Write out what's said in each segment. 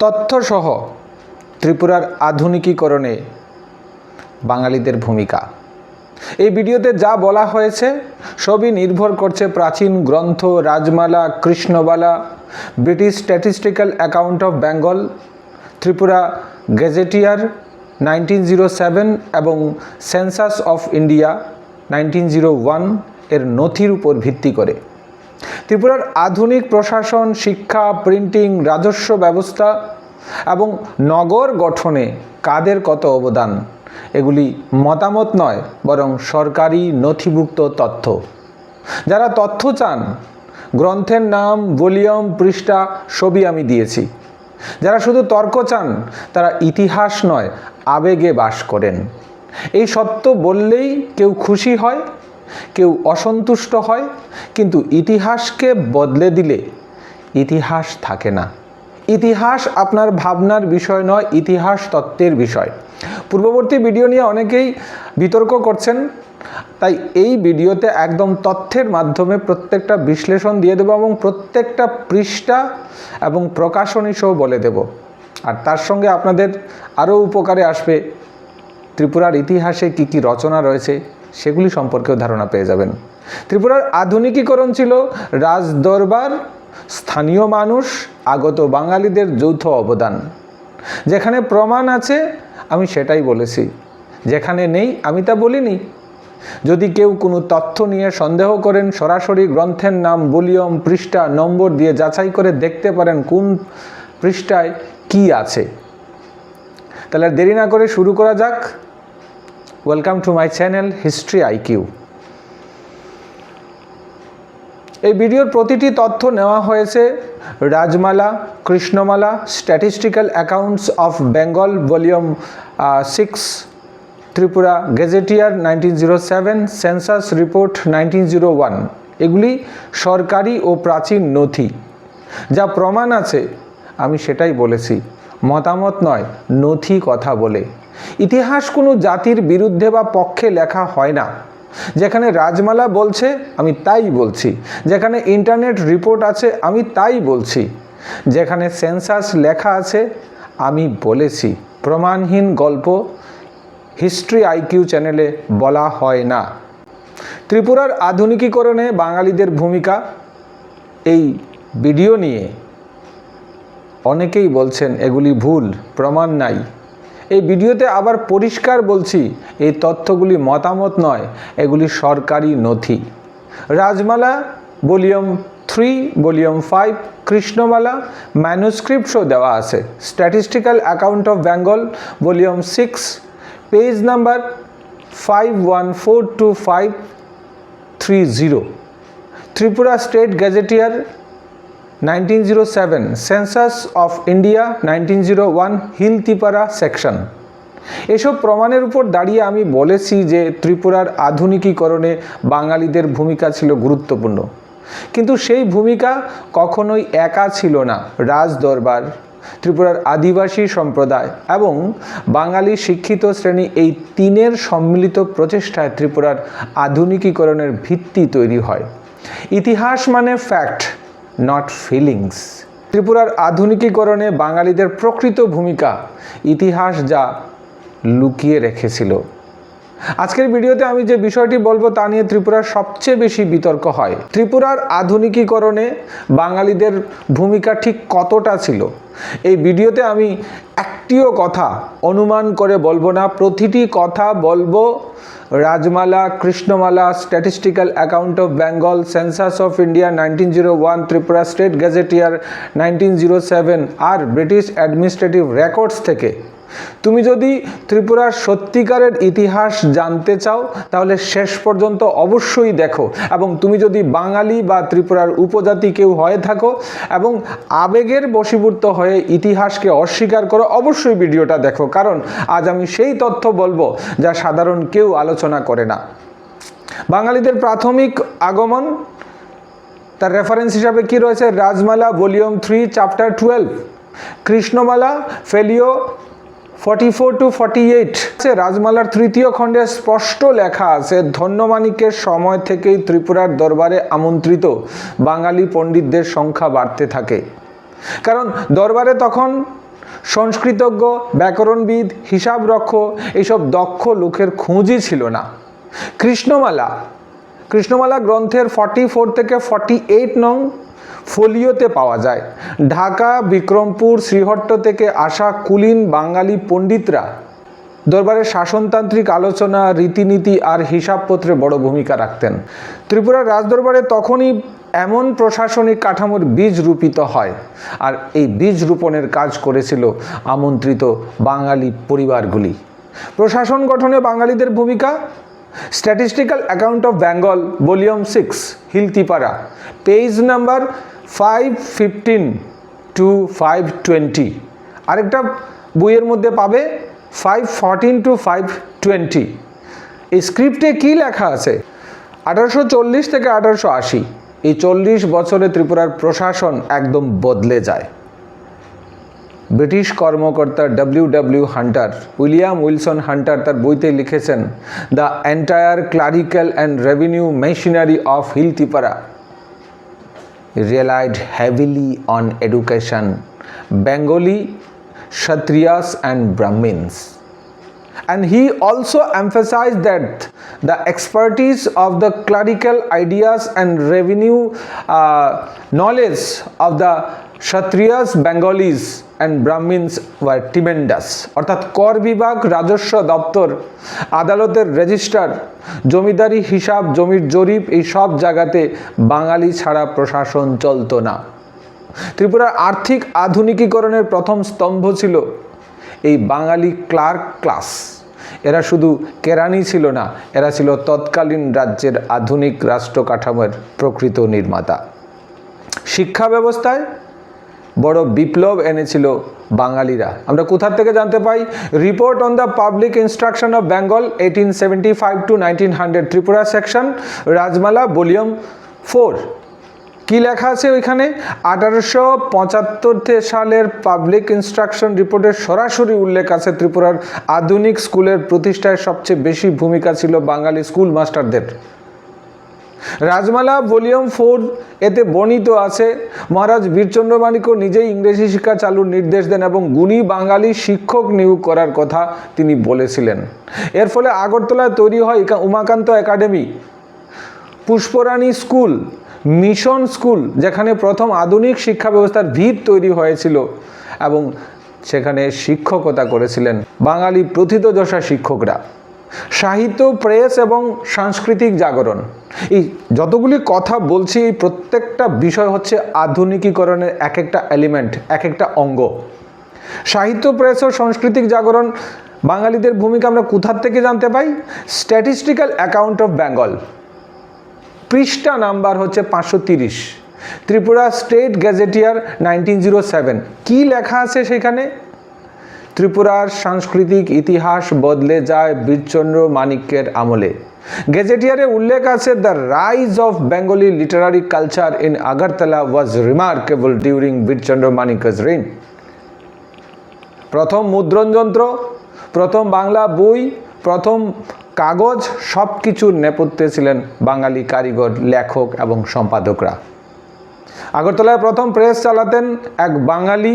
তথ্যসহ ত্রিপুরার আধুনিকীকরণে বাঙালিদের ভূমিকা। এই ভিডিওতে যা বলা হয়েছে, সবই নির্ভর করছে প্রাচীন গ্রন্থ Rajmala Krishnabala British statistical account of Bengal, Tripura gazetteer nineteen zero seven এবং census of India nineteen zero ওয়ানের নথির উপর ভিত্তি করে। ত্রিপুরার আধুনিক প্রশাসন, শিক্ষা, প্রিন্টিং, রাজস্ব ব্যবস্থা এবং নগর গঠনে কাদের কত অবদান? এগুলি মতামত নয়, বরং সরকারি নথিভুক্ত তথ্য। যারা তথ্য চান, গ্রন্থের নাম, ভলিউম, পৃষ্ঠা সবই আমি দিয়েছি। যারা শুধু তর্ক চান, তারা ইতিহাস নয়, আবেগে বাস করেন। এই সত্য বললেই কেউ খুশি হয় কেউ অসন্তুষ্ট হয়, কিন্তু ইতিহাসকে বদলে দিলে ইতিহাস থাকে না। ইতিহাস আপনার ভাবনার বিষয় নয়, ইতিহাস তত্ত্বের বিষয়। পূর্ববর্তী ভিডিও নিয়ে অনেকেই বিতর্ক করছেন, তাই এই ভিডিওতে একদম তথ্যের মাধ্যমে প্রত্যেকটা বিশ্লেষণ দিয়ে দেবো এবং প্রত্যেকটা পৃষ্ঠা এবং প্রকাশনী সহ বলে দেব। আর তার সঙ্গে আপনাদের আরও উপকারে আসবে, ত্রিপুরার ইতিহাসে কি কি রচনা রয়েছে সেগুলি সম্পর্কেও ধারণা পেয়ে যাবেন। ত্রিপুরার আধুনিকীকরণ ছিল রাজদরবার, স্থানীয় মানুষ, আগত বাঙালিদের যৌথ অবদান। যেখানে প্রমাণ আছে, আমি সেটাই বলেছি। যেখানে নেই, আমি তা বলিনি। যদি কেউ কোনো তথ্য নিয়ে সন্দেহ করেন, সরাসরি গ্রন্থের নাম ভলিউম পৃষ্ঠা, নম্বর দিয়ে যাচাই করে দেখতে পারেন কোন পৃষ্ঠায় কি আছে। তাহলে দেরি না করে শুরু করা যাক। Welcome to my channel history IQ এই ভিডিওর প্রতিটি তথ্য নেওয়া হয়েছে Rajmala, Krishnamala statistical accounts of Bengal volume six Tripura gazetteer nineteen zero seven census report nineteen zero one এগুলি সরকারি ও প্রাচীন নথি। যা প্রমাণ আছে, আমি সেটাই বলেছি। মতামত নয়, নথি কথা বলে। ইতিহাস কোনো জাতির বিরুদ্ধে বা পক্ষে লেখা হয় না। যেখানে রাজমালা বলছে, আমি তাই বলছি। যেখানে ইন্টারনেট রিপোর্ট আছে, আমি তাই বলছি। যেখানে সেন্সাস লেখা আছে, আমি বলেছি। প্রমাণহীন গল্প হিস্ট্রি আইকিউ চ্যানেলে বলা হয় না। ত্রিপুরার আধুনিকীকরণে বাঙালিদের ভূমিকা এই ভিডিও নিয়ে অনেকেই বলছেন, এগুলি ভুল, প্রমাণ নাই। এই ভিডিওতে আবার পরিষ্কার বলছি, এই তথ্যগুলি মতামত নয়, এগুলি সরকারি নথি। Rajmala, volume three, volume five, Krishnamala ম্যানুস্ক্রিপ্টসও দেওয়া আছে। Statistical account of Bengal, volume six, page number five one four two five three zero. Tripura state gazetteer nineteen zero seven census of India nineteen zero one, Hiltipara section এসব প্রমাণের উপর দাঁড়িয়ে আমি বলেছি যে ত্রিপুরার আধুনিকীকরণে বাঙালিদের ভূমিকা ছিল গুরুত্বপূর্ণ। কিন্তু সেই ভূমিকা কখনোই একা ছিল না রাজ দরবার ত্রিপুরার আদিবাসী সম্প্রদায় এবং বাঙালি শিক্ষিত শ্রেণি এই তিনের সম্মিলিত প্রচেষ্টায় ত্রিপুরার আধুনিকীকরণের ভিত্তি তৈরি হয়। ইতিহাস মানে ফ্যাক্ট নট ফিলিংস ত্রিপুরার আধুনিকীকরণে বাঙালিদের প্রকৃত ভূমিকা ইতিহাস যা লুকিয়ে রেখেছিল। আজকের ভিডিওতে আমি যে বিষয়টি বলব তা নিয়ে ত্রিপুরার সবচেয়ে বেশি বিতর্ক হয়। ত্রিপুরার আধুনিকীকরণে বাঙালিদের ভূমিকা ঠিক কতটা ছিল? এই ভিডিওতে আমি একটিও কথা অনুমান করে বলব না। প্রতিটি কথা বলব Rajmala, Krishnamala statistical account of Bengal census of India nineteen zero one Tripura state gazetteer nineteen zero seven R British administrative records থেকে তুমি যদি ত্রিপুরার সত্যিকারের ইতিহাস জানতে চাও, তাহলে শেষ পর্যন্ত অবশ্যই দেখো। এবং তুমি যদি বাঙালি বা ত্রিপুরার উপজাতি কেউ হয়ে থাকো এবং আবেগের বশীভূত হয়ে ইতিহাসকে অস্বীকার করো, অবশ্যই ভিডিওটা দেখো। কারণ আজ আমি সেই তথ্য বলব যা সাধারণ কেউ আলোচনা করে না। বাঙালিদের প্রাথমিক আগমন, তার রেফারেন্স হিসাবে কি রয়েছে? Rajmala volume three chapter twelve Krishnamala, folio forty four to forty eight রাজমালার তৃতীয় খণ্ডে স্পষ্ট লেখা আছে ধন্যমাণিকের সময় থেকেই ত্রিপুরার দরবারে আমন্ত্রিত। বাঙালি পণ্ডিতদের সংখ্যা বাড়তে থাকে। কারণ দরবারে তখন সংস্কৃতজ্ঞ, ব্যাকরণবিদ, হিসাবরক্ষ এইসব দক্ষ লোকের খোঁজই ছিল না। কৃষ্ণমালা কৃষ্ণমালা গ্রন্থের ফর্টি ফোর থেকে ফর্টি এইট নং ফোলিওতে পাওয়া যায়। ঢাকা, বিক্রমপুর, শ্রীহট্ট থেকে আসা কুলীন বাঙালি পণ্ডিতরা দরবারের শাসনতান্ত্রিক আলোচনা, রীতিনীতি আর হিসাবপত্রে বড় ভূমিকা রাখতেন। ত্রিপুরার রাজদরবারে তখনই এমন প্রশাসনিক কাঠামোর বীজ রূপিত হয় আর এই বীজ রোপণের কাজ করেছিল আমন্ত্রিত বাঙালি পরিবারগুলি। প্রশাসন গঠনে বাঙালিদের ভূমিকা statistical account of Bengal volume six Hiltipara page number five fifteen to five twenty আরেকটা বইয়ের মধ্যে পাবে five fourteen to five twenty এই স্ক্রিপ্টে কী লেখা আছে? আঠারোশো চল্লিশ থেকে আঠারোশো আশি। এই চল্লিশ বছরে ত্রিপুরার প্রশাসন একদম বদলে যায়। ব্রিটিশ কর্মকর্তা W W Hunter William Wilson Hunter তার বইতে লিখেছেন the entire clerical and revenue machinery of hill Tripura relied heavily on education, Bengali, Kshatriyas, and Brahmins. And he also emphasized the expertise of the clerical ideas and revenue uh, knowledge of the Kshatriyas, Bengalis, and Brahmins were tremendous. অর্থাৎ কর বিভাগ রাজস্ব দপ্তর আদালতের registrar জমিদারি হিসাব জমির জরিপ এই সব জায়গাতে বাঙালি ছাড়া প্রশাসন চলতো না। ত্রিপুরার আর্থিক আধুনিকীকরণের প্রথম স্তম্ভ ছিল এই বাঙালি ক্লার্ক ক্লাস এরা শুধু কেরানি ছিল না এরা ছিল তৎকালীন রাজ্যের আধুনিক রাষ্ট্র কাঠামোর প্রকৃত নির্মাতা। শিক্ষা ব্যবস্থায় বড় বিপ্লব এনেছিল বাঙালিরা। আমরা কোথা থেকে জানতে পাই? Report on the public instruction of Bengal eighteen seventy five to nineteen hundred Tripura section Rajmala volume four কি লেখা আছে ওইখানে? আঠারোশো পঁচাত্তর সালের পাবলিক ইনস্ট্রাকশন রিপোর্টের সরাসরি উল্লেখ আছে ত্রিপুরার আধুনিক স্কুলের প্রতিষ্ঠায় সবচেয়ে বেশি ভূমিকা ছিল বাঙালি স্কুল মাস্টারদের রাজমালা ভলিউম ফোর এতে বর্ণিত আছে। মহারাজ বীরচন্দ্র মানিক্য নিজেই ইংরেজি শিক্ষা চালুর নির্দেশ দেন এবং গুণী বাঙালি শিক্ষক নিয়োগ করার কথা তিনি বলেছিলেন। এর ফলে আগরতলায় তৈরি হয় Umakanta academy. Pushparani school, mission school, যেখানে প্রথম আধুনিক শিক্ষা ব্যবস্থার ভিত তৈরি হয়েছিল এবং সেখানে শিক্ষকতা করেছিলেন বাঙালি প্রথিতযশা শিক্ষকরা। সাহিত্য, প্রেস এবং সাংস্কৃতিক জাগরণ। এই যতগুলি কথা বলছি, এই প্রত্যেকটা বিষয় হচ্ছে আধুনিকীকরণের এক একটা এলিমেন্ট এক একটা অঙ্গ। সাহিত্য, প্রেস ও সাংস্কৃতিক জাগরণ, বাঙালিদের ভূমিকা আমরা কোথার থেকে জানতে পাই? স্ট্যাটিস্টিক্যাল অ্যাকাউন্ট অফ বেঙ্গল পৃষ্ঠা নাম্বার হচ্ছে পাঁচশো তিরিশ। Tripura state gazetteer nineteen zero seven কী লেখা আছে সেখানে? ত্রিপুরার সাংস্কৃতিক ইতিহাস বদলে যায় বীরচন্দ্র মানিক্যের আমলে। গেজেটিয়ারে উল্লেখ আছে, the rise of Bengali literary culture in Agartala was remarkable during Birchandra Manikya's reign প্রথম মুদ্রণযন্ত্র, প্রথম বাংলা বই, প্রথম কাগজ সব কিছুর নেপথ্যে ছিলেন বাঙালি কারিগর, লেখক এবং সম্পাদকরা। আগরতলায় প্রথম প্রেস চালাতেন এক বাঙালি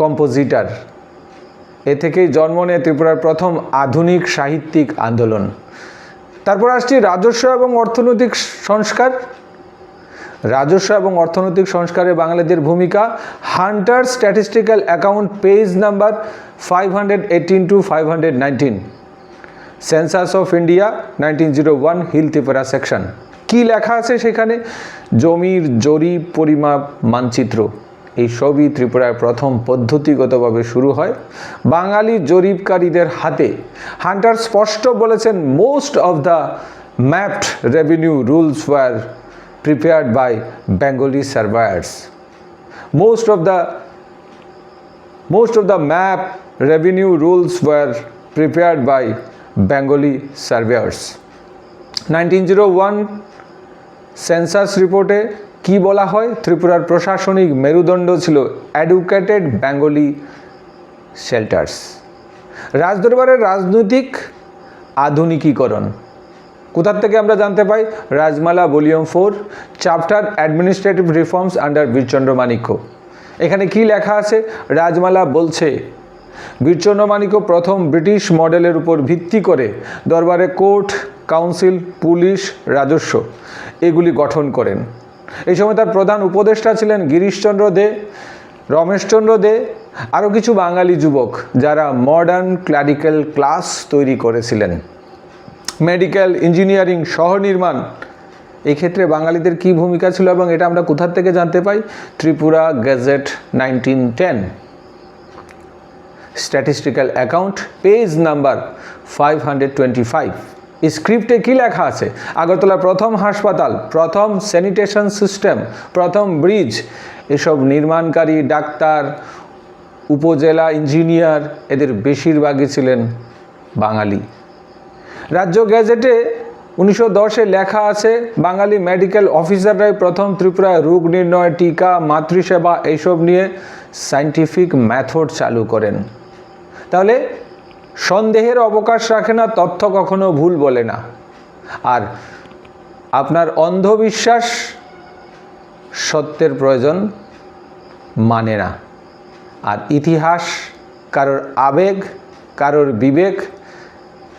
কম্পোজিটার। এ থেকেই জন্ম নেয় ত্রিপুরার প্রথম আধুনিক সাহিত্যিক আন্দোলন। তারপর আসছি রাজস্ব এবং অর্থনৈতিক সংস্কার। রাজস্ব এবং অর্থনৈতিক সংস্কারে বাঙালিদের ভূমিকা। Hunter statistical account page number five hundred eighteen to five hundred nineteen census of India nineteen zero one hill Tripura section. কী লেখা আছে সেখানে? জমির জরিপ, পরিমাপ, মানচিত্র। এই সবই ত্রিপুরায় প্রথম পদ্ধতিগতভাবে শুরু হয়। বাঙালি জরিপকারীদের হাতে। হান্টার স্পষ্ট বলেছেন most of the mapped revenue rules were prepared by Bengali surveyors most of the most of the map revenue rules revenue prepared by Bengali by Bengali surveyors. 1901 census রিপোর্টে কি বলা হয়? ত্রিপুরার প্রশাসনিক মেরুদণ্ড ছিল এডুকেটেড বেঙ্গলি শেল্টার্স রাজদরবারের রাজনৈতিক আধুনিকীকরণ। কোথার থেকে আমরা জানতে পাই? Rajmala volume four chapter administrative reforms under Birchandra Manikya এখানে কি লেখা আছে? রাজমালা বলছে বীরচন্দ্রমাণিক্য প্রথম ব্রিটিশ মডেলের উপর ভিত্তি করে দরবারে কোর্ট কাউন্সিল পুলিশ রাজস্ব এগুলি গঠন করেন। এই সময় তার প্রধান উপদেষ্টা ছিলেন গিরিশচন্দ্র দে, রমেশচন্দ্র দে, আরও কিছু বাঙালি যুবক যারা মডার্ন ক্লারিক্যাল ক্লাস তৈরি করেছিলেন। মেডিকেল ইঞ্জিনিয়ারিং শহর নির্মাণ এই ক্ষেত্রে বাঙালিদের কী ভূমিকা ছিল এবং এটা আমরা কোথার থেকে জানতে পাই? Tripura gazette nineteen ten statistical account page number five hundred twenty five স্ক্রিপ্টে কী লেখা আছে? আগরতলার প্রথম হাসপাতাল, প্রথম স্যানিটেশন সিস্টেম প্রথম ব্রিজ এসব নির্মাণকারী, ডাক্তার, উপজেলা ইঞ্জিনিয়ার এদের বেশিরভাগই ছিলেন বাঙালি। রাজ্য গ্যাজেটে উনিশশো দশে লেখা আছে, বাঙালি মেডিকেল অফিসাররাই প্রথম ত্রিপুরায় রোগ নির্ণয় টিকা, মাতৃসেবা এইসব নিয়ে সাইন্টিফিক মেথড চালু করেন। তাহলে সন্দেহের অবকাশ রাখে না, তথ্য কখনো ভুল বলে না। আর আপনার অন্ধবিশ্বাস সত্যের প্রয়োজন মানে না। আর ইতিহাস কারোর আবেগ, কারোর বিবেক,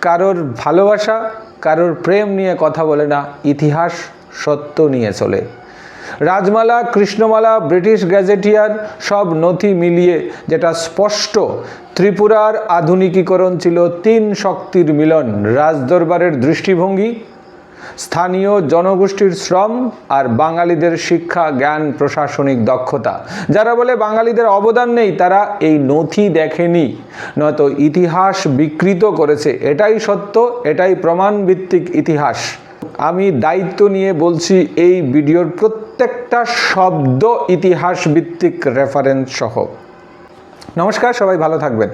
কারোর ভালোবাসা, কারোর প্রেম নিয়ে কথা বলে না। ইতিহাস সত্য নিয়ে চলে। রাজমালা, কৃষ্ণমালা, ব্রিটিশ গ্যাজেটিয়ার সব নথি মিলিয়ে, যেটা স্পষ্ট, ত্রিপুরার আধুনিকীকরণ ছিল তিন শক্তির মিলন, রাজদরবারের দৃষ্টিভঙ্গি, স্থানীয় জনগোষ্ঠীর শ্রম আর বাঙালিদের শিক্ষা, জ্ঞান, প্রশাসনিক দক্ষতা। যারা বলে বাঙালিদের অবদান নেই, তারা এই নথি দেখেনি। নয়তো ইতিহাস বিকৃত করেছে। এটাই সত্য, এটাই প্রমাণ ভিত্তিক ইতিহাস। আমি দায়িত্ব নিয়ে বলছি, এই ভিডিওর প্রত্যেকটা শব্দ ইতিহাস ভিত্তিক রেফারেন্স সহ। নমস্কার সবাই ভালো থাকবেন।